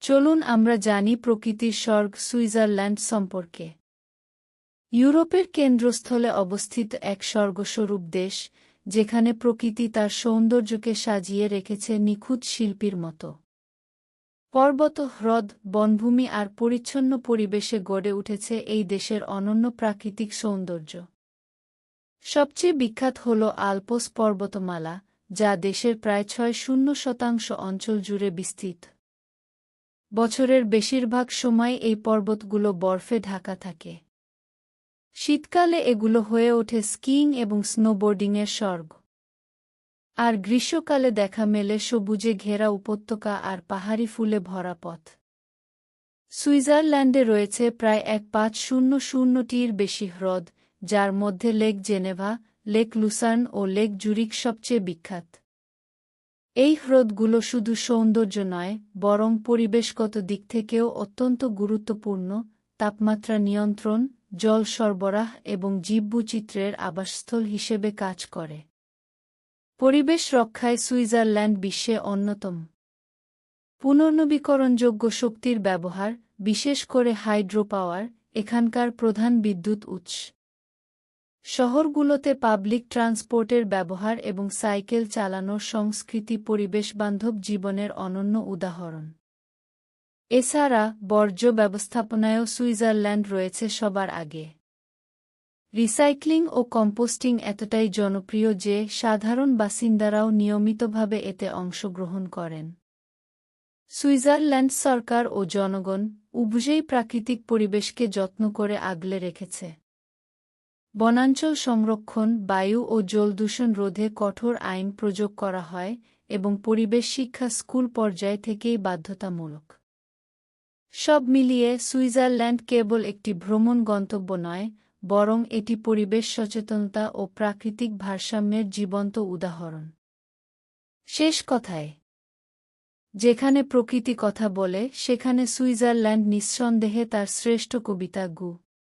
চলুন আমরা জানি প্রকৃতির স্বর্গ সুইজারল্যান্ড সম্পর্কে। ইউরোপের কেন্দ্রস্থলে অবস্থিত এক স্বর্গস্বরূপ দেশ, যেখানে প্রকৃতি তার সৌন্দর্যকে সাজিয়ে রেখেছে নিখুঁত শিল্পীর মতো। পর্বত, হ্রদ, বনভূমি আর পরিচ্ছন্ন পরিবেশে গড়ে উঠেছে এই দেশের অনন্য প্রাকৃতিক সৌন্দর্য। সবচেয়ে বিখ্যাত হল আলপোস পর্বতমালা, যা দেশের প্রায় ছয় শূন্য শতাংশ অঞ্চল জুড়ে বিস্তৃত। বছরের বেশিরভাগ সময় এই পর্বতগুলো বরফে ঢাকা থাকে। শীতকালে এগুলো হয়ে ওঠে স্কিইং এবং স্নোবোর্ডিংয়ের স্বর্গ। আর গ্রীষ্মকালে দেখা মেলে সবুজে ঘেরা উপত্যকা আর পাহাড়ি ফুলে ভরা পথ। সুইজারল্যান্ডে রয়েছে প্রায় এক পাঁচ শূন্য শূন্যটির বেশি হ্রদ, যার মধ্যে লেক জেনেভা, লেক লুসার্ন ও লেক জুরিক সবচেয়ে বিখ্যাত। এই হ্রদগুলো শুধু সৌন্দর্য নয়, বরং পরিবেশগত দিক থেকেও অত্যন্ত গুরুত্বপূর্ণ। তাপমাত্রা নিয়ন্ত্রণ, জল সরবরাহ এবং জীববৈচিত্র্যের আবাসস্থল হিসেবে কাজ করে। পরিবেশ রক্ষায় সুইজারল্যান্ড বিশ্বে অন্যতম। পুনর্নবীকরণযোগ্য শক্তির ব্যবহার, বিশেষ করে হাইড্রো পাওয়ার এখানকার প্রধান বিদ্যুৎ উৎস। শহরগুলোতে পাবলিক ট্রান্সপোর্টের ব্যবহার এবং সাইকেল চালানোর সংস্কৃতি পরিবেশবান্ধব জীবনের অনন্য উদাহরণ। এছাড়া, বর্জ্য ব্যবস্থাপনায়ও সুইজারল্যান্ড রয়েছে সবার আগে। রিসাইক্লিং ও কম্পোস্টিং এতটাই জনপ্রিয় যে, সাধারণ বাসিন্দারাও নিয়মিতভাবে এতে অংশগ্রহণ করেন। সুইজারল্যান্ড সরকার ও জনগণ উভয়েই প্রাকৃতিক পরিবেশকে যত্ন করে আগলে রেখেছে। বনাঞ্চল সংরক্ষণ, বায়ু ও জলদূষণ রোধে কঠোর আইন প্রয়োগ করা হয় এবং পরিবেশ শিক্ষা স্কুল পর্যায় থেকেই বাধ্যতামূলক। সব মিলিয়ে সুইজারল্যান্ড কেবল একটি ভ্রমণ গন্তব্য নয়, বরং এটি পরিবেশ সচেতনতা ও প্রাকৃতিক ভারসাম্যের জীবন্ত উদাহরণ। শেষ কথায়, যেখানে প্রকৃতি কথা বলে, সেখানে সুইজারল্যান্ড নিঃসন্দেহে তার শ্রেষ্ঠ কবিতা গু।